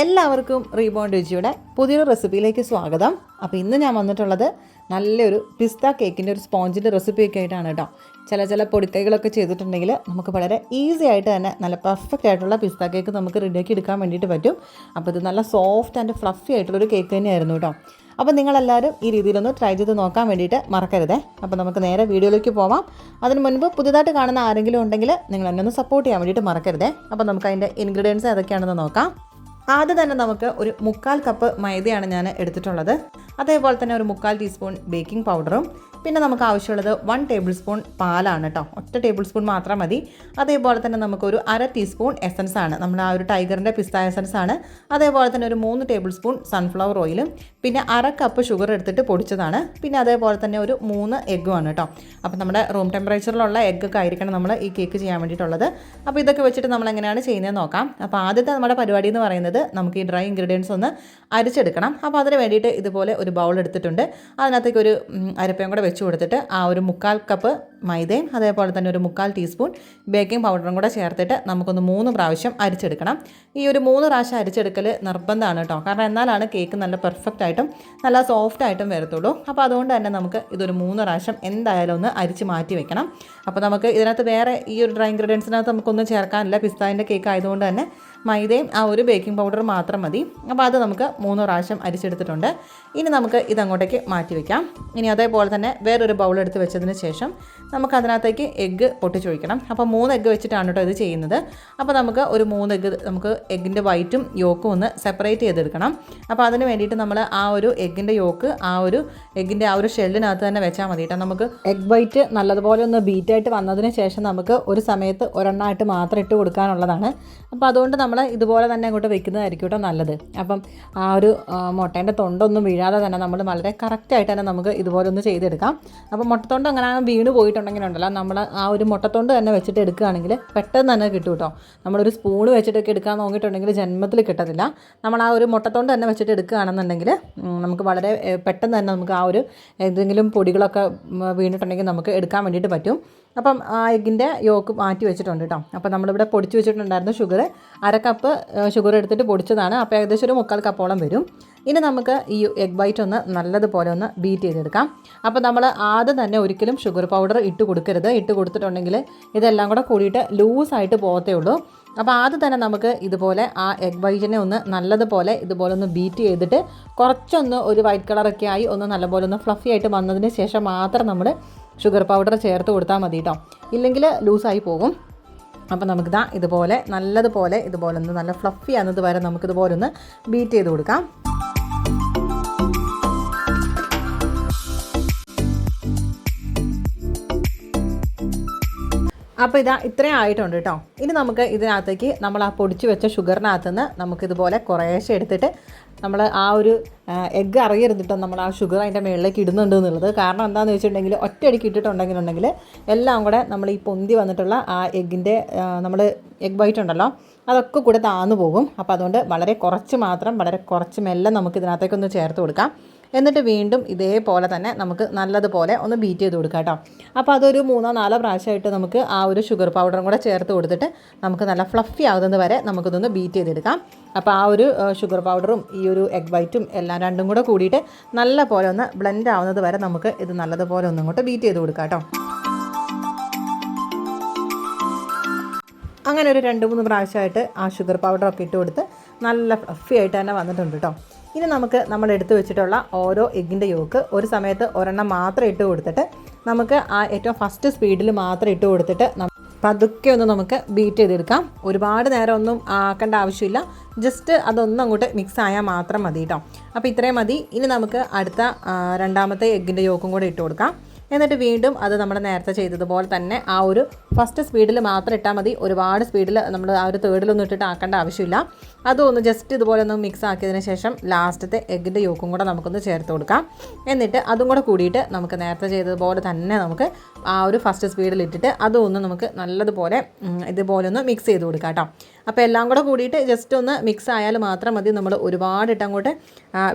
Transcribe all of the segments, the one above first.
എല്ലാവർക്കും റീബോണ്ട് രുചിയുടെ പുതിയൊരു റെസിപ്പിയിലേക്ക് സ്വാഗതം. അപ്പോൾ ഇന്ന് ഞാൻ വന്നിട്ടുള്ളത് നല്ലൊരു പിസ്ത കേക്കിന്റെ ഒരു സ്പോഞ്ചിന്റെ റെസിപ്പിയൊക്കെ ആയിട്ടാണ് കേട്ടോ. ചില ചില പൊടിക്കൈകളൊക്കെ ചെയ്തിട്ടുണ്ടെങ്കിൽ നമുക്ക് വളരെ ഈസി ആയിട്ട് തന്നെ നല്ല പെർഫെക്റ്റ് ആയിട്ടുള്ള പിസ്ത കേക്ക് നമുക്ക് റെഡിയാക്കി എടുക്കാൻ വേണ്ടിയിട്ട് പറ്റും. അപ്പോൾ ഇത് നല്ല സോഫ്റ്റ് ആൻഡ് ഫ്ലഫി ആയിട്ടുള്ളൊരു കേക്ക് തന്നെയായിരുന്നു കേട്ടോ. അപ്പോൾ നിങ്ങളെല്ലാവരും ഈ രീതിയിലൊന്ന് ട്രൈ ചെയ്ത് നോക്കാൻ വേണ്ടിയിട്ട് മറക്കരുതേ. അപ്പോൾ നമുക്ക് നേരെ വീഡിയോയിലേക്ക് പോവാം. അതിന് മുൻപ് പുതിയതായിട്ട് കാണുന്ന ആരെങ്കിലും ഉണ്ടെങ്കിൽ നിങ്ങൾ എന്നെ ഒന്ന് സപ്പോർട്ട് ചെയ്യാൻ വേണ്ടിയിട്ട് മറക്കരുതേ. അപ്പോൾ നമുക്ക് അതിന്റെ ഇൻഗ്രീഡിയൻസ് ഏതൊക്കെയാണെന്ന് നോക്കാം. ആദ്യം തന്നെ നമുക്ക് ഒരു മുക്കാൽ കപ്പ് മൈദയാണ് ഞാൻ എടുത്തിട്ടുള്ളത്. അതേപോലെ തന്നെ ഒരു മുക്കാൽ ടീസ്പൂൺ ബേക്കിംഗ് പൗഡറും പിന്നെ നമുക്ക് ആവശ്യമുള്ളത് വൺ ടേബിൾ സ്പൂൺ പാലാണ് കേട്ടോ ഒറ്റ ടേബിൾ സ്പൂൺ മാത്രം മതി. അതേപോലെ തന്നെ നമുക്കൊരു അര ടീസ്പൂൺ എസൻസ് ആണ്. നമ്മൾ ആ ഒരു ടൈഗറിന്റെ പിസ്ത എസൻസ് ആണ്. അതേപോലെ തന്നെ ഒരു മൂന്ന് ടേബിൾ സ്പൂൺ സൺഫ്ലവർ ഓയിലും പിന്നെ അര കപ്പ് ഷുഗർ എടുത്തിട്ട് പൊടിച്ചതാണ്. പിന്നെ അതേപോലെ തന്നെ ഒരു മൂന്ന് എഗ്ഗുമാണ് കേട്ടോ അപ്പോൾ നമ്മുടെ റൂം ടെമ്പറേച്ചറിലുള്ള എഗ്ഗൊക്കെ ആയിരിക്കണം നമ്മൾ ഈ കേക്ക് ചെയ്യാൻ വേണ്ടിയിട്ടുള്ളത്. അപ്പോൾ ഇതൊക്കെ വെച്ചിട്ട് നമ്മൾ എങ്ങനെയാണ് ചെയ്യുന്നത് നോക്കാം. അപ്പോൾ ആദ്യത്തെ നമ്മുടെ പരിപാടി എന്ന് പറയുന്നത് നമുക്ക് ഈ ഡ്രൈ ഇൻഗ്രീഡിയൻസ് ഒന്ന് അരിച്ചെടുക്കണം. അപ്പോൾ അതിന് വേണ്ടിയിട്ട് ഇതുപോലെ ഒരു ബൗൾ എടുത്തിട്ടുണ്ട്. അതിനകത്തേക്ക് ഒരു അരപ്പയും കൂടെ വെച്ച് കൊടുത്തിട്ട് ആ ഒരു മുക്കാൽ കപ്പ് മൈദയും അതേപോലെ തന്നെ ഒരു മുക്കാൽ ടീസ്പൂൺ ബേക്കിംഗ് പൗഡറും കൂടെ ചേർത്തിട്ട് നമുക്കൊന്ന് മൂന്ന് പ്രാവശ്യം അരിച്ചെടുക്കണം. ഈ ഒരു മൂന്ന് പ്രാവശ്യം അരിച്ചെടുക്കൽ നിർബന്ധമാണ് കേട്ടോ. കാരണം എന്നാലാണ് കേക്ക് നല്ല പെർഫെക്റ്റ് ആയിട്ടും നല്ല സോഫ്റ്റ് ആയിട്ടും വരത്തുള്ളൂ. അപ്പോൾ അതുകൊണ്ട് തന്നെ നമുക്ക് ഇതൊരു മൂന്ന് പ്രാവശ്യം എന്തായാലും ഒന്ന് അരിച്ച് മാറ്റി വെക്കണം. അപ്പോൾ നമുക്ക് ഇതിനകത്ത് വേറെ ഈ ഒരു ഡ്രൈ ഇൻഗ്രീഡിയൻസിനകത്ത് നമുക്കൊന്നും ചേർക്കാനില്ല. പിസ്താവിന്റെ കേക്ക് ആയതുകൊണ്ട് തന്നെ മൈദയും ആ ഒരു ബേക്കിംഗ് പൗഡർ മാത്രം മതി. അപ്പോൾ അത് നമുക്ക് മൂന്ന് പ്രാവശ്യം അരിച്ചെടുത്തിട്ടുണ്ട്. ഇനി നമുക്ക് ഇതങ്ങോട്ടേക്ക് മാറ്റി വയ്ക്കാം ഇനി അതേപോലെ തന്നെ വേറൊരു ബൗൾ എടുത്ത് വെച്ചതിന് ശേഷം നമുക്ക് അതിനകത്തേക്ക് എഗ്ഗ് പൊട്ടിച്ചൊഴിക്കണം. അപ്പോൾ മൂന്ന് എഗ്ഗ് വെച്ചിട്ടാണ് കേട്ടോ ഇത് ചെയ്യുന്നത്. അപ്പോൾ നമുക്ക് ഒരു മൂന്ന് എഗ്ഗ് നമുക്ക് എഗ്ഗിന്റെ വൈറ്റും യോക്കും ഒന്ന് സെപ്പറേറ്റ് ചെയ്തെടുക്കണം. അപ്പോൾ അതിന് വേണ്ടിയിട്ട് നമ്മൾ ആ ഒരു എഗ്ഗിന്റെ യോക്ക് ആ ഒരു എഗ്ഗിന്റെ ആ ഒരു ഷെല്ലിനകത്ത് തന്നെ വെച്ചാൽ മതി കേട്ടോ നമുക്ക് എഗ് വൈറ്റ് നല്ലതുപോലെ ഒന്ന് ബീറ്റായിട്ട് വന്നതിന് ശേഷം നമുക്ക് ഒരു സമയത്ത് ഒരെണ്ണമായിട്ട് മാത്രം ഇട്ട് കൊടുക്കാനുള്ളതാണ്. അപ്പോൾ അതുകൊണ്ട് നമ്മൾ ഇതുപോലെ തന്നെ അങ്ങോട്ട് വെക്കുന്നതായിരിക്കും കേട്ടോ നല്ലത്. അപ്പം ആ ഒരു മുട്ടേന്റെ തൊണ്ടൊന്നും വീഴാതെ തന്നെ നമ്മൾ വളരെ കറക്റ്റായിട്ട് തന്നെ നമുക്ക് ഇതുപോലെ ഒന്ന് ചെയ്തെടുക്കാം. അപ്പോൾ മുട്ടത്തൊണ്ട് അങ്ങനെ വീണ് പോയിട്ടുണ്ടെങ്കിലുണ്ടല്ലോ നമ്മൾ ആ ഒരു മുട്ടത്തൊണ്ട് തന്നെ വെച്ചിട്ട് എടുക്കുകയാണെങ്കിൽ പെട്ടെന്ന് തന്നെ കിട്ടും കേട്ടോ. നമ്മളൊരു സ്പൂൺ വെച്ചിട്ടൊക്കെ എടുക്കാൻ നോക്കിയിട്ടുണ്ടെങ്കിൽ ജന്മത്തിൽ കിട്ടത്തില്ല. നമ്മൾ ആ ഒരു മുട്ടത്തൊണ്ട് തന്നെ വെച്ചിട്ട് എടുക്കുകയാണെന്നുണ്ടെങ്കിൽ നമുക്ക് വളരെ പെട്ടെന്ന് തന്നെ നമുക്ക് ആ ഒരു എന്തെങ്കിലും പൊടികളൊക്കെ വീണിട്ടുണ്ടെങ്കിൽ നമുക്ക് എടുക്കാൻ വേണ്ടിയിട്ട് പറ്റും. അപ്പം ആ എഗ്ഗിന്റെ യോക്ക് മാറ്റി വെച്ചിട്ടുണ്ട് കേട്ടോ. അപ്പോൾ നമ്മളിവിടെ പൊടിച്ച് വെച്ചിട്ടുണ്ടായിരുന്നു ഷുഗർ അര കപ്പ് ഷുഗർ എടുത്തിട്ട് പൊടിച്ചതാണ്. അപ്പോൾ ഏകദേശം ഒരു മുക്കാൽ കപ്പോളം വരും. ഇനി നമുക്ക് ഈ എഗ് വൈറ്റ് ഒന്ന് നല്ലതുപോലെ ഒന്ന് ബീറ്റ് ചെയ്തെടുക്കാം. അപ്പോൾ നമ്മൾ ആദ്യം തന്നെ ഒരിക്കലും ഷുഗർ പൗഡർ ഇട്ട് കൊടുക്കരുത്. ഇട്ട് കൊടുത്തിട്ടുണ്ടെങ്കിൽ ഇതെല്ലാം കൂടെ കൂടിയിട്ട് ലൂസായിട്ട് പോകത്തേ ഉള്ളൂ. അപ്പോൾ ആദ്യം തന്നെ നമുക്ക് ഇതുപോലെ ആ എഗ് വൈറ്റിനെ ഒന്ന് നല്ലതുപോലെ ഇതുപോലെ ഒന്ന് ബീറ്റ് ചെയ്തിട്ട് കുറച്ചൊന്ന് ഒരു വൈറ്റ് കളറൊക്കെ ആയി ഒന്ന് നല്ലപോലെ ഒന്ന് ഫ്ലഫി ആയിട്ട് വന്നതിന് ശേഷം മാത്രം നമ്മൾ ഷുഗർ പൗഡർ ചേർത്ത് കൊടുത്താൽ മതി കേട്ടോ ഇല്ലെങ്കിൽ ലൂസായി പോകും. അപ്പോൾ നമുക്കിതാ ഇതുപോലെ നല്ലതുപോലെ ഇതുപോലെ ഒന്ന് നല്ല ഫ്ലഫി ആകുന്നത് വരെ നമുക്കിതുപോലെ ഒന്ന് ബീറ്റ് ചെയ്ത് കൊടുക്കാം. അപ്പോൾ ഇതാ ഇത്രയും ആയിട്ടുണ്ട് കേട്ടോ ഇനി നമുക്ക് ഇതിനകത്തേക്ക് നമ്മൾ ആ പൊടിച്ച് വെച്ച ഷുഗറിനകത്ത് നിന്ന് നമുക്കിതുപോലെ കുറേശ്ശെ എടുത്തിട്ട് നമ്മൾ ആ ഒരു എഗ്ഗ് അറിയരുതിട്ടോ നമ്മൾ ആ ഷുഗർ അതിന്റെ മുകളിലേക്ക് ഇടുന്നുണ്ട് എന്നുള്ളത്. കാരണം എന്താണെന്ന് വെച്ചിട്ടുണ്ടെങ്കിൽ ഒറ്റയടിക്ക് ഇട്ടിട്ടുണ്ടെങ്കിലുണ്ടെങ്കിൽ എല്ലാം കൂടെ നമ്മൾ ഈ പൊന്തി വന്നിട്ടുള്ള ആ എഗ്ഗിന്റെ നമ്മൾ എഗ് വൈറ്റ് ഉണ്ടല്ലോ അതൊക്കെ കൂടെ താന്നു പോകും. അപ്പോൾ അതുകൊണ്ട് വളരെ കുറച്ച് മാത്രം വളരെ കുറച്ച് മെല്ലെ നമുക്ക് ഇതിനകത്തേക്കൊന്ന് ചേർത്ത് കൊടുക്കാം. എന്നിട്ട് വീണ്ടും ഇതേപോലെ തന്നെ നമുക്ക് നല്ലതുപോലെ ഒന്ന് ബീറ്റ് ചെയ്ത് കൊടുക്കാം കേട്ടോ. അപ്പോൾ അതൊരു മൂന്നോ നാലോ പ്രാവശ്യമായിട്ട് നമുക്ക് ആ ഒരു ഷുഗർ പൗഡറും കൂടെ ചേർത്ത് കൊടുത്തിട്ട് നമുക്ക് നല്ല ഫ്ലഫി ആകുന്നത് വരെ നമുക്കിതൊന്ന് ബീറ്റ് ചെയ്തെടുക്കാം. അപ്പോൾ ആ ഒരു ഷുഗർ പൗഡറും ഈ ഒരു എഗ് വൈറ്റും എല്ലാം രണ്ടും കൂടെ കൂടിയിട്ട് നല്ല പോലെ ഒന്ന് ബ്ലെൻഡ് ആവുന്നത് വരെ നമുക്ക് ഇത് നല്ലതുപോലെ ഒന്നും ഇങ്ങോട്ട് ബീറ്റ് ചെയ്ത് കൊടുക്കാം കേട്ടോ. അങ്ങനെ ഒരു രണ്ട് മൂന്ന് പ്രാവശ്യമായിട്ട് ആ ഷുഗർ പൗഡറൊക്കെ ഇട്ട് കൊടുത്ത് നല്ല ഫ്ലഫി ആയിട്ട് തന്നെ വന്നിട്ടുണ്ട് കേട്ടോ ഇനി നമുക്ക് നമ്മൾ എടുത്തു വെച്ചിട്ടുള്ള ഓരോ എഗ്ഗിന്റെ യോക്ക് ഒരു സമയത്ത് ഒരെണ്ണം മാത്രം ഇട്ട് കൊടുത്തിട്ട് നമുക്ക് ആ ഏറ്റവും ഫസ്റ്റ് സ്പീഡിൽ മാത്രം ഇട്ട് കൊടുത്തിട്ട് പതുക്കെ ഒന്ന് നമുക്ക് ബീറ്റ് ചെയ്തെടുക്കാം. ഒരുപാട് നേരം ഒന്നും ആക്കേണ്ട ആവശ്യമില്ല. ജസ്റ്റ് അതൊന്നും അങ്ങോട്ട് മിക്സ് ആയാൽ മാത്രം മതി കേട്ടോ അപ്പോൾ ഇത്രയും മതി. ഇനി നമുക്ക് അടുത്ത രണ്ടാമത്തെ എഗ്ഗിന്റെ യോക്കും കൂടെ ഇട്ട് കൊടുക്കാം. എന്നിട്ട് വീണ്ടും അത് നമ്മൾ നേരത്തെ ചെയ്തതുപോലെ തന്നെ ആ ഒരു ഫസ്റ്റ് സ്പീഡിൽ മാത്രം ഇട്ടാൽ മതി. ഒരുപാട് സ്പീഡിൽ നമ്മൾ ആ ഒരു തേർഡിലൊന്നും ഇട്ടിട്ട് ആക്കേണ്ട ആവശ്യമില്ല. അതൊന്ന് ജസ്റ്റ് ഇതുപോലെ ഒന്ന് മിക്സ് ആക്കിയതിന് ശേഷം ലാസ്റ്റത്തെ എഗ്ഗിന്റെ യോക്കും കൂടെ നമുക്കൊന്ന് ചേർത്ത് കൊടുക്കാം. എന്നിട്ട് അതും കൂടെ കൂടിയിട്ട് നമുക്ക് നേരത്തെ ചെയ്തതുപോലെ തന്നെ നമുക്ക് ആ ഒരു ഫസ്റ്റ് സ്പീഡിൽ ഇട്ടിട്ട് അതൊന്ന് നമുക്ക് നല്ലതുപോലെ ഇതുപോലെ ഒന്ന് മിക്സ് ചെയ്ത് കൊടുക്കാം കേട്ടോ. അപ്പോൾ എല്ലാം കൂടെ കൂടിയിട്ട് ജസ്റ്റ് ഒന്ന് മിക്സ് ആയാൽ മാത്രം മതി. നമ്മൾ ഒരുപാട് അങ്ങോട്ട്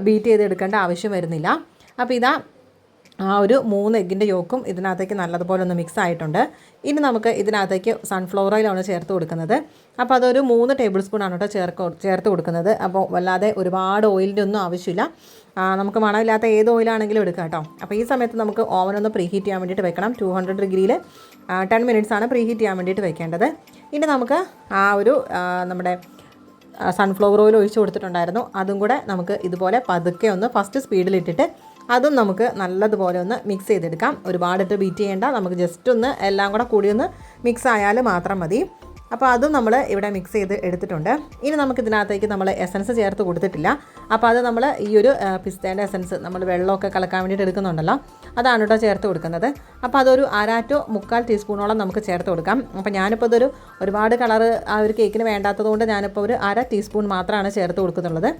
ബീറ്റ് ചെയ്ത് എടുക്കേണ്ട ആവശ്യം വരുന്നില്ല. അപ്പോൾ ഇതാ ആ ഒരു മൂന്ന് എഗ്ഗിന്റെ യോക്കും ഇതിനകത്തേക്ക് നല്ലതുപോലെ ഒന്ന് മിക്സ് ആയിട്ടുണ്ട്. ഇനി നമുക്ക് ഇതിനകത്തേക്ക് സൺഫ്ലവർ ഓയിലാണ് ചേർത്ത് കൊടുക്കുന്നത്. അപ്പോൾ അതൊരു മൂന്ന് ടേബിൾ സ്പൂൺ ആണ് കേട്ടോ ചേർക്ക് ചേർത്ത് കൊടുക്കുന്നത്. അപ്പോൾ വല്ലാതെ ഒരുപാട് ഓയിലിന്റെ ഒന്നും ആവശ്യമില്ല. നമുക്ക് മണമില്ലാത്ത ഏത് ഓയിലാണെങ്കിലും എടുക്കാം കേട്ടോ. അപ്പോൾ ഈ സമയത്ത് നമുക്ക് ഓവൻ ഒന്ന് പ്രീഹീറ്റ് ചെയ്യാൻ വേണ്ടിയിട്ട് വെക്കണം. ടു ഹൺഡ്രഡ് ഡിഗ്രിയിൽ ടെൻ മിനിറ്റ്സ് ആണ് പ്രീഹീറ്റ് ചെയ്യാൻ വേണ്ടിയിട്ട് വെക്കേണ്ടത്. ഇനി നമുക്ക് ആ ഒരു നമ്മുടെ സൺഫ്ലവർ ഓയിൽ ഒഴിച്ച് കൊടുത്തിട്ടുണ്ടായിരുന്നു. അതും കൂടെ നമുക്ക് ഇതുപോലെ പതുക്കെ ഒന്ന് ഫസ്റ്റ് സ്പീഡിലിട്ടിട്ട് അതും നമുക്ക് നല്ലതുപോലെ ഒന്ന് മിക്സ് ചെയ്തെടുക്കാം. ഒരുപാടിട്ട് ബീറ്റ് ചെയ്യേണ്ട. നമുക്ക് ജസ്റ്റ് ഒന്ന് എല്ലാം കൂടെ കൂടി ഒന്ന് മിക്സ് ആയാൽ മാത്രം മതി. അപ്പോൾ അതും നമ്മൾ ഇവിടെ മിക്സ് ചെയ്ത് എടുത്തിട്ടുണ്ട്. ഇനി നമുക്ക് ഇതിനകത്തേക്ക് നമ്മൾ എസൻസ് ചേർത്ത് കൊടുത്തിട്ടില്ല. അപ്പോൾ അത് നമ്മൾ ഈ ഒരു പിസ്തേന്റെ എസൻസ് നമ്മൾ വെള്ളമൊക്കെ കലക്കാൻ വേണ്ടിയിട്ട് എടുക്കുന്നുണ്ടല്ലോ. അതാണ് കേട്ടോ ചേർത്ത് കൊടുക്കുന്നത്. അപ്പോൾ അതൊരു അരാറ്റോ മുക്കാൽ ടീസ്പൂണോളം നമുക്ക് ചേർത്ത് കൊടുക്കാം. അപ്പോൾ ഞാനിപ്പോൾ ഇതൊരു ഒരുപാട് കളർ ആ ഒരു കേക്കിന് വേണ്ടാത്തതുകൊണ്ട് ഞാനിപ്പോൾ ഒരു അര ടീസ്പൂൺ മാത്രമാണ് ചേർത്ത് കൊടുക്കുന്നുള്ളത്.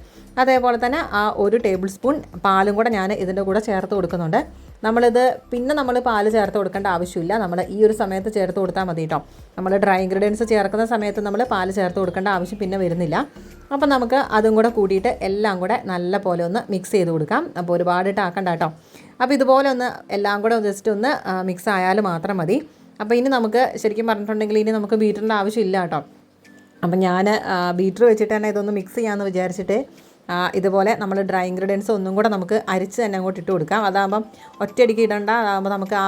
അതേപോലെ തന്നെ ആ ഒരു ടേബിൾ സ്പൂൺ പാലും കൂടെ ഞാൻ ഇതിന്റെ കൂടെ ചേർത്ത് കൊടുക്കുന്നുണ്ട്. നമ്മളിത് പിന്നെ നമ്മൾ പാൽ ചേർത്ത് കൊടുക്കേണ്ട ആവശ്യമില്ല. നമ്മൾ ഈ ഒരു സമയത്ത് ചേർത്ത് കൊടുത്താൽ മതി കേട്ടോ നമ്മൾ ഡ്രൈ ഇൻഗ്രീഡിയൻസ് ചേർക്കുന്ന സമയത്ത് നമ്മൾ പാൽ ചേർത്ത് കൊടുക്കേണ്ട ആവശ്യം പിന്നെ വരുന്നില്ല. അപ്പം നമുക്ക് അതും കൂടെ കൂടിയിട്ട് എല്ലാം കൂടെ നല്ല പോലെ ഒന്ന് മിക്സ് ചെയ്ത് കൊടുക്കാം. അപ്പോൾ ഒരുപാടിട്ട് ആക്കണ്ട കേട്ടോ അപ്പോൾ ഇതുപോലെ ഒന്ന് എല്ലാം കൂടെ ജസ്റ്റ് ഒന്ന് മിക്സ് ആയാൽ മാത്രം മതി. അപ്പോൾ ഇനി നമുക്ക് ശരിക്കും പറഞ്ഞിട്ടുണ്ടെങ്കിൽ ഇനി നമുക്ക് ബീറ്ററിന്റെ ആവശ്യമില്ല കേട്ടോ അപ്പം ഞാൻ ബീറ്റർ വെച്ചിട്ട് തന്നെ ഇതൊന്ന് മിക്സ് ചെയ്യാമെന്ന് വിചാരിച്ചിട്ട് ഇതുപോലെ നമ്മൾ ഡ്രൈ ഇൻഗ്രീഡിയൻസ് ഒന്നും കൂടെ നമുക്ക് അരിച്ച് തന്നെ അങ്ങോട്ട് ഇട്ട് കൊടുക്കാം. അതാകുമ്പം ഒറ്റയടിക്ക് ഇടണ്ട. അതാകുമ്പോൾ നമുക്ക് ആ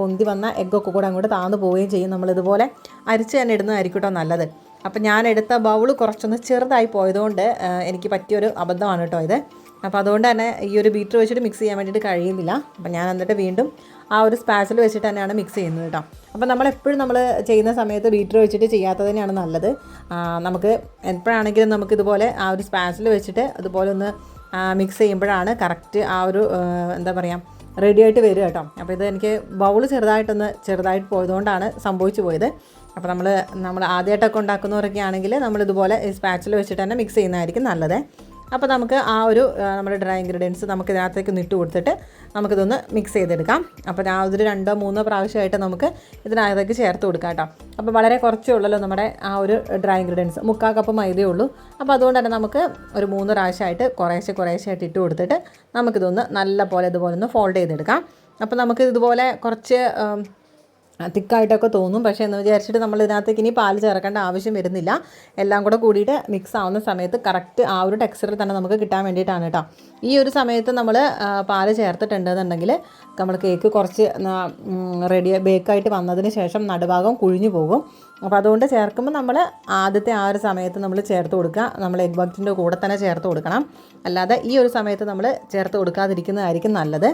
പൊന്തി വന്ന എഗ്ഗൊക്കെ കൂടെ അങ്ങോട്ട് താന്നു പോവുകയും ചെയ്യും. നമ്മളിതുപോലെ അരിച്ച് തന്നെ ഇടുന്നതായിരിക്കും കേട്ടോ നല്ലത്. അപ്പം ഞാൻ എടുത്ത ബൗൾ കുറച്ചൊന്ന് ചെറുതായി പോയതുകൊണ്ട് എനിക്ക് പറ്റിയൊരു അബദ്ധമാണ് കേട്ടോ ഇത്. അപ്പോൾ അതുകൊണ്ട് തന്നെ ഈ ഒരു ബീറ്റർ വെച്ചിട്ട് മിക്സ് ചെയ്യാൻ വേണ്ടിയിട്ട് കഴിയുന്നില്ല. അപ്പം ഞാൻ എന്നിട്ട് വീണ്ടും ആ ഒരു സ്പാച്ചിൽ വെച്ചിട്ട് തന്നെയാണ് മിക്സ് ചെയ്യുന്നത് കേട്ടോ അപ്പോൾ നമ്മൾ എപ്പോഴും നമ്മൾ ചെയ്യുന്ന സമയത്ത് ബീറ്റർ വെച്ചിട്ട് ചെയ്യാത്തത് തന്നെയാണ് നല്ലത്. നമുക്ക് എപ്പോഴാണെങ്കിലും നമുക്ക് ഇതുപോലെ ആ ഒരു സ്പാച്ചിൽ വെച്ചിട്ട് അതുപോലെ ഒന്ന് മിക്സ് ചെയ്യുമ്പോഴാണ് കറക്റ്റ് ആ ഒരു എന്താ പറയുക റെഡി ആയിട്ട് വരിക കേട്ടോ അപ്പോൾ ഇത് എനിക്ക് ബൗൾ ചെറുതായിട്ടൊന്ന് ചെറുതായിട്ട് പോയതുകൊണ്ടാണ് സംഭവിച്ചു പോയത്. അപ്പോൾ നമ്മൾ നമ്മൾ ആദ്യമായിട്ടൊക്കെ ഉണ്ടാക്കുന്നവരൊക്കെ ആണെങ്കിൽ നമ്മളിതുപോലെ സ്പാച്ചിൽ വെച്ചിട്ട് തന്നെ മിക്സ് ചെയ്യുന്നതായിരിക്കും നല്ലത്. അപ്പോൾ നമുക്ക് ആ ഒരു നമ്മുടെ ഡ്രൈ ഇൻഗ്രീഡിയൻസ് നമുക്ക് ഇതിനകത്തേക്ക് ഇട്ട് കൊടുത്തിട്ട് നമുക്കിതൊന്ന് മിക്സ് ചെയ്തെടുക്കാം. അപ്പോൾ ഞാൻ ഒരു രണ്ടോ മൂന്നോ പ്രാവശ്യമായിട്ട് നമുക്ക് ഇതിനകത്തേക്ക് ചേർത്ത് കൊടുക്കാം കേട്ടോ. അപ്പോൾ വളരെ കുറച്ചേ ഉള്ളല്ലോ നമ്മുടെ ആ ഒരു ഡ്രൈ ഇൻഗ്രീഡിയൻസ് മുക്കാൽ കപ്പ് മൈദയേ ഉള്ളൂ. അപ്പോൾ അതുകൊണ്ട് തന്നെ നമുക്ക് ഒരു മൂന്ന് പ്രാവശ്യമായിട്ട് കുറേശ്ശെ കുറേശ്ശെ ഇട്ട് കൊടുത്തിട്ട് നമുക്കിതൊന്ന് നല്ല പോലെ ഇതുപോലെ ഒന്ന് ഫോൾഡ് ചെയ്തെടുക്കാം. അപ്പോൾ നമുക്ക് ഇതുപോലെ കുറച്ച് തിക്കായിട്ടൊക്കെ തോന്നും. പക്ഷേ എന്ന് വിചാരിച്ചിട്ട് നമ്മൾ ഇതിനകത്തേക്ക് ഇനി പാൽ ചേർക്കേണ്ട ആവശ്യം വരുന്നില്ല. എല്ലാം കൂടെ കൂടിയിട്ട് മിക്സ് ആവുന്ന സമയത്ത് കറക്റ്റ് ആ ഒരു ടെക്സ്ചറിൽ തന്നെ നമുക്ക് കിട്ടാൻ വേണ്ടിയിട്ടാണ് കേട്ടോ ഈ ഒരു സമയത്ത് നമ്മൾ പാൽ ചേർത്തിട്ടുണ്ടെന്നുണ്ടെങ്കിൽ നമ്മൾ കേക്ക് കുറച്ച് റെഡി ബേക്കായിട്ട് വന്നതിന് ശേഷം നടുഭാഗം കുഴിഞ്ഞു പോകും. അപ്പോൾ അതുകൊണ്ട് ചേർക്കുമ്പോൾ നമ്മൾ ആദ്യത്തെ ആ ഒരു സമയത്ത് നമ്മൾ ചേർത്ത് കൊടുക്കുക. നമ്മൾ എഗ് ബക്റ്റിന്റെ കൂടെ തന്നെ ചേർത്ത് കൊടുക്കണം. അല്ലാതെ ഈ ഒരു സമയത്ത് നമ്മൾ ചേർത്ത് കൊടുക്കാതിരിക്കുന്നതായിരിക്കും നല്ലത്.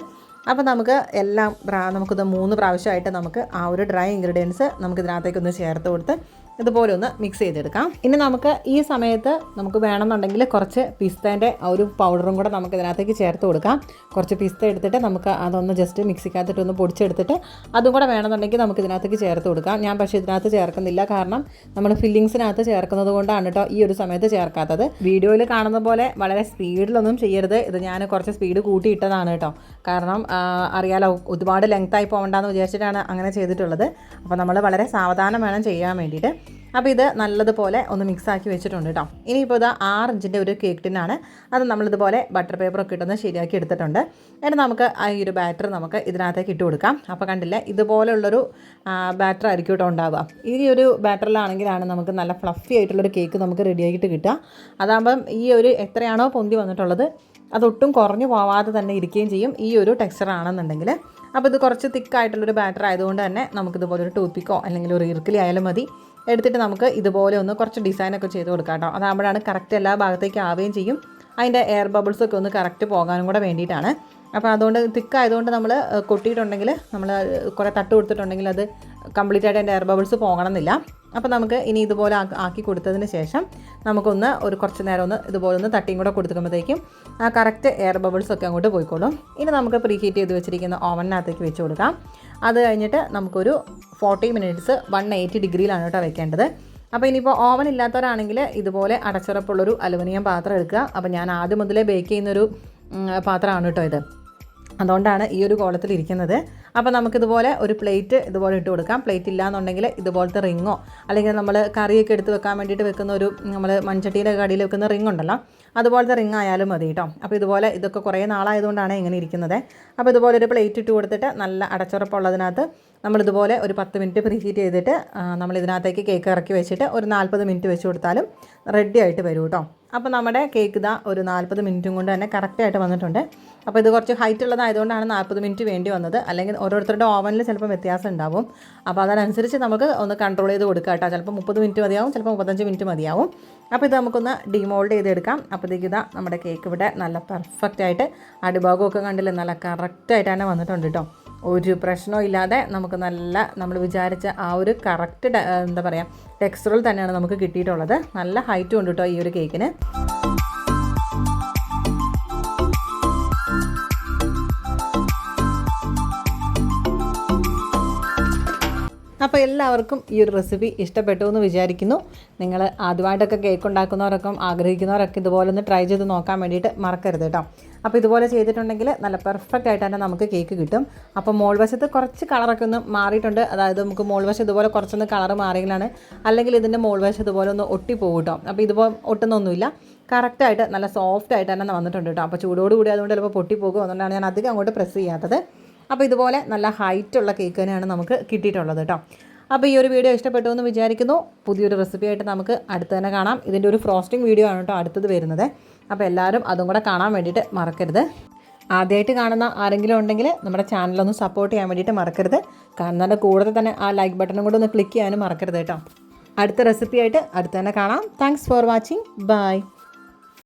അപ്പോൾ നമുക്ക് എല്ലാം നമുക്കിത് മൂന്ന് പ്രാവശ്യമായിട്ട് നമുക്ക് ആ ഒരു ഡ്രൈ ഇൻഗ്രീഡിയൻസ് നമുക്ക് ഇതിനകത്തേക്ക് ഒന്ന് ചേർത്ത് കൊടുത്ത് ഇതുപോലെ ഒന്ന് മിക്സ് ചെയ്തെടുക്കാം. ഇനി നമുക്ക് ഈ സമയത്ത് നമുക്ക് വേണമെന്നുണ്ടെങ്കിൽ കുറച്ച് പിസ്തേന്റെ ഒരു പൗഡറും കൂടെ നമുക്ക് ഇതിനകത്തേക്ക് ചേർത്ത് കൊടുക്കാം. കുറച്ച് പിസ്ത എടുത്തിട്ട് നമുക്ക് അതൊന്ന് ജസ്റ്റ് മിക്സിക്കകത്തിട്ട് ഒന്ന് പൊടിച്ചെടുത്തിട്ട് അതും കൂടെ വേണമെന്നുണ്ടെങ്കിൽ നമുക്ക് ഇതിനകത്തേക്ക് ചേർത്ത് കൊടുക്കാം. ഞാൻ പക്ഷേ ഇതിനകത്ത് ചേർക്കുന്നില്ല. കാരണം നമ്മൾ ഫില്ലിങ്സിനകത്ത് ചേർക്കുന്നത് കൊണ്ടാണ് കേട്ടോ ഈ ഒരു സമയത്ത് ചേർക്കാത്തത്. വീഡിയോയിൽ കാണുന്ന പോലെ വളരെ സ്പീഡിലൊന്നും ചെയ്യരുത്. ഇത് ഞാൻ കുറച്ച് സ്പീഡ് കൂട്ടിയിട്ടതാണ് കേട്ടോ കാരണം അറിയാലോ ഒരുപാട് ലെങ്ത്തായി പോകണ്ടെന്ന് വിചാരിച്ചിട്ടാണ് അങ്ങനെ ചെയ്തിട്ടുള്ളത്. അപ്പോൾ നമ്മൾ വളരെ സാവധാനം വേണം ചെയ്യാൻ വേണ്ടിയിട്ട്. അപ്പോൾ ഇത് നല്ലതുപോലെ ഒന്ന് മിക്സ് ആക്കി വെച്ചിട്ടുണ്ട് കേട്ടോ ഇനിയിപ്പോൾ ഇത് ആറ് ഇഞ്ചിന്റെ ഒരു കേക്ക് ടിന്നാണ് അത് നമ്മളിതുപോലെ ബട്ടർ പേപ്പറൊക്കെ ഇട്ടൊന്ന് ശരിയാക്കി എടുത്തിട്ടുണ്ട്. എന്നിട്ട് നമുക്ക് ഈ ഒരു ബാറ്റർ നമുക്ക് ഇതിനകത്തേക്ക് ഇട്ട് കൊടുക്കാം. അപ്പോൾ കണ്ടില്ലേ ഇതുപോലുള്ളൊരു ബാറ്റർ ആയിരിക്കും കേട്ടോ ഉണ്ടാവുക. ഈ ഒരു ബാറ്ററിലാണെങ്കിലാണ് നമുക്ക് നല്ല ഫ്ലഫി ആയിട്ടുള്ളൊരു കേക്ക് നമുക്ക് റെഡിയാക്കിയിട്ട് കിട്ടുക. അതാകുമ്പം ഈ ഒരു എത്രയാണോ പൊന്തി വന്നിട്ടുള്ളത് അതൊട്ടും കുറഞ്ഞു പോവാതെ തന്നെ ഇരിക്കുകയും ചെയ്യും. ഈ ഒരു ടെക്സ്ചർ ആണെന്നുണ്ടെങ്കിൽ അപ്പോൾ ഇത് കുറച്ച് തിക്കായിട്ടുള്ളൊരു ബാറ്റർ ആയതുകൊണ്ട് തന്നെ നമുക്കിതുപോലെ ഒരു ടൂത്ത് പിക്കോ അല്ലെങ്കിൽ ഒരു ഇറുക്കിലി ആയാലും മതി. എടുത്തിട്ട് നമുക്ക് ഇതുപോലെ ഒന്ന് കുറച്ച് ഡിസൈനൊക്കെ ചെയ്ത് കൊടുക്കാം കേട്ടോ. അതാകുമ്പോഴാണ് കറക്റ്റ് എല്ലാ ഭാഗത്തേക്ക് ആവുകയും ചെയ്യും. അതിന്റെ എയർ ബബിൾസൊക്കെ ഒന്ന് കറക്റ്റ് പോകാനും കൂടെ വേണ്ടിയിട്ടാണ്. അപ്പോൾ അതുകൊണ്ട് തിക്കായതുകൊണ്ട് നമ്മൾ കൊട്ടിയിട്ടുണ്ടെങ്കിൽ നമ്മൾ കുറേ തട്ട് കൊടുത്തിട്ടുണ്ടെങ്കിൽ അത് കംപ്ലീറ്റ് ആയിട്ട് അതിന്റെ എയർ ബബിൾസ് പോകണമെന്നില്ല. അപ്പോൾ നമുക്ക് ഇനി ഇതുപോലെ ആക്കി- കൊടുത്തതിന് ശേഷം നമുക്കൊന്ന് ഒരു കുറച്ച് നേരം ഒന്ന് ഇതുപോലെ ഒന്ന് തട്ടിയും കൂടെ കൊടുക്കുമ്പോഴത്തേക്കും ആ കറക്റ്റ് എയർ ബബിൾസ് ഒക്കെ അങ്ങോട്ട് പോയിക്കോളും. ഇനി നമുക്ക് പ്രീ ഹീറ്റ് ചെയ്ത് വെച്ചിരിക്കുന്ന ഓവനകത്തേക്ക് വെച്ച് കൊടുക്കാം. അത് കഴിഞ്ഞിട്ട് നമുക്കൊരു ഫോർട്ടി മിനിറ്റ്സ് വൺ എയ്റ്റി ഡിഗ്രിയിലാണ് കേട്ടോ വെക്കേണ്ടത്. അപ്പോൾ ഇനിയിപ്പോൾ ഓവൻ ഇല്ലാത്തവരാണെങ്കിൽ ഇതുപോലെ അടച്ചുറപ്പുള്ളൊരു അലുമിനിയം പാത്രം എടുക്കുക. അപ്പോൾ ഞാൻ ആദ്യം മുതലേ ബേക്ക് ചെയ്യുന്നൊരു പാത്രമാണ് കേട്ടോ ഇത്. അതുകൊണ്ടാണ് ഈ ഒരു കോളത്തിൽ ഇരിക്കുന്നത്. അപ്പോൾ നമുക്കിതുപോലെ ഒരു പ്ലേറ്റ് ഇതുപോലെ ഇട്ട് കൊടുക്കാം. പ്ലേറ്റ് ഇല്ലാന്നുണ്ടെങ്കിൽ ഇതുപോലത്തെ റിങ്ങോ അല്ലെങ്കിൽ നമ്മൾ കറിയൊക്കെ എടുത്ത് വെക്കാൻ വേണ്ടിയിട്ട് വെക്കുന്ന ഒരു നമ്മൾ മൺചട്ടിയുടെ കടിയിൽ വെക്കുന്ന റിങ് ഉണ്ടല്ലോ അതുപോലത്തെ റിങ് ആയാലും മതി കേട്ടോ അപ്പോൾ ഇതുപോലെ ഇതൊക്കെ കുറേ നാളായതുകൊണ്ടാണ് ഇങ്ങനെ ഇരിക്കുന്നത്. അപ്പോൾ ഇതുപോലെ ഒരു പ്ലേറ്റ് ഇട്ട് കൊടുത്തിട്ട് നല്ല അടച്ചുറപ്പുള്ളതിനകത്ത് നമ്മളിതുപോലെ ഒരു പത്ത് മിനിറ്റ് പ്രീ ഹീറ്റ് ചെയ്തിട്ട് നമ്മൾ ഇതിനകത്തേക്ക് കേക്ക് ഇറക്കി വെച്ചിട്ട് ഒരു നാൽപ്പത് മിനിറ്റ് വെച്ച് കൊടുത്താലും റെഡി ആയിട്ട് വരും കേട്ടോ അപ്പോൾ നമ്മുടെ കേക്ക് ഇതാ ഒരു നാൽപ്പത് മിനിറ്റും കൊണ്ട് തന്നെ കറക്റ്റായിട്ട് വന്നിട്ടുണ്ട്. അപ്പോൾ ഇത് കുറച്ച് ഹൈറ്റ് ഉള്ളതായതുകൊണ്ടാണ് നാൽപ്പത് മിനിറ്റ് വേണ്ടി വന്നത്. അല്ലെങ്കിൽ ഓരോരുത്തരുടെ ഓവനിൽ ചിലപ്പോൾ വ്യത്യാസം ഉണ്ടാവും. അപ്പോൾ അതിനനുസരിച്ച് നമുക്ക് ഒന്ന് കൺട്രോൾ ചെയ്ത് കൊടുക്കാം കേട്ടോ ചിലപ്പോൾ മുപ്പത് മിനിറ്റ് മതിയാവും ചിലപ്പോൾ മുപ്പത്തഞ്ച് മിനിറ്റ് മതിയാവും. അപ്പോൾ ഇത് നമുക്കൊന്ന് ഡിമോൾഡ് ചെയ്തെടുക്കാം. അപ്പോഴത്തേക്ക് ഇതാ നമ്മുടെ കേക്ക് ഇവിടെ നല്ല പെർഫെക്റ്റ് ആയിട്ട് അടിഭാഗമൊക്കെ കണ്ടില്ല? നല്ല കറക്റ്റായിട്ട് തന്നെ വന്നിട്ടുണ്ട് കേട്ടോ ഒരു പ്രശ്നവും ഇല്ലാതെ നമുക്ക് നല്ല നമ്മൾ വിചാരിച്ച ആ ഒരു കറക്റ്റ് എന്താ പറയുക ടെക്സ്ചറിൽ തന്നെയാണ് നമുക്ക് കിട്ടിയിട്ടുള്ളത്. നല്ല ഹൈറ്റും ഉണ്ട് കേട്ടോ ഈ ഒരു കേക്കിന് അപ്പോൾ എല്ലാവർക്കും ഈ ഒരു റെസിപ്പി ഇഷ്ടപ്പെട്ടു എന്ന് വിചാരിക്കുന്നു. നിങ്ങൾ ആദ്യമായിട്ടൊക്കെ കേക്ക് ഉണ്ടാക്കുന്നവരൊക്കെ ആഗ്രഹിക്കുന്നവരൊക്കെ ഇതുപോലെ ഒന്ന് ട്രൈ ചെയ്ത് നോക്കാൻ വേണ്ടിയിട്ട് മറക്കരുത് കേട്ടോ അപ്പോൾ ഇതുപോലെ ചെയ്തിട്ടുണ്ടെങ്കിൽ നല്ല പെർഫെക്റ്റ് ആയിട്ട് തന്നെ നമുക്ക് കേക്ക് കിട്ടും. അപ്പോൾ മോൾ വശത്ത് കുറച്ച് കളറൊക്കെ ഒന്ന് മാറിയിട്ടുണ്ട്. അതായത് നമുക്ക് മോൾ വശം ഇതുപോലെ കുറച്ചൊന്ന് കളർ മാറിയെങ്കിലാണ്. അല്ലെങ്കിൽ ഇതിന്റെ മോൾ വശം ഇതുപോലെ ഒന്ന് ഒട്ടിപ്പോകും കേട്ടോ അപ്പോൾ ഇതുപോലെ ഒട്ടുന്നൊന്നുമില്ല. കറക്റ്റായിട്ട് നല്ല സോഫ്റ്റ് ആയിട്ട് തന്നെ വന്നിട്ടുണ്ട് കേട്ടോ അപ്പോൾ ചൂടോട് കൂടി അതുകൊണ്ട് ചിലപ്പോൾ പൊട്ടിപ്പോകും അതുകൊണ്ടാണ് ഞാൻ അധികം അങ്ങോട്ട് പ്രസ് ചെയ്യാത്തത്. അപ്പോൾ ഇതുപോലെ നല്ല ഹൈറ്റുള്ള കേക്ക് തന്നെയാണ് നമുക്ക് കിട്ടിയിട്ടുള്ളത് കേട്ടോ അപ്പോൾ ഈ ഒരു വീഡിയോ ഇഷ്ടപ്പെട്ടു എന്ന് വിചാരിക്കുന്നു. പുതിയൊരു റെസിപ്പി ആയിട്ട് നമുക്ക് അടുത്ത് തന്നെ കാണാം. ഇതിന്റെ ഒരു ഫ്രോസ്റ്റിംഗ് വീഡിയോ ആണ് കേട്ടോ അടുത്തത് വരുന്നത്. അപ്പോൾ എല്ലാവരും അതും കൂടെ കാണാൻ വേണ്ടിയിട്ട് മറക്കരുത്. ആദ്യമായിട്ട് കാണുന്ന ആരെങ്കിലും ഉണ്ടെങ്കിൽ നമ്മുടെ ചാനലൊന്ന് സപ്പോർട്ട് ചെയ്യാൻ വേണ്ടിയിട്ട് മറക്കരുത്. കാണുന്നതിന്റെ കൂടെ തന്നെ ആ ലൈക്ക് ബട്ടണും കൂടെ ഒന്ന് ക്ലിക്ക് ചെയ്യാനും മറക്കരുത് കേട്ടോ. അടുത്ത റെസിപ്പി ആയിട്ട് അടുത്ത് തന്നെ കാണാം. Thanks for watching bye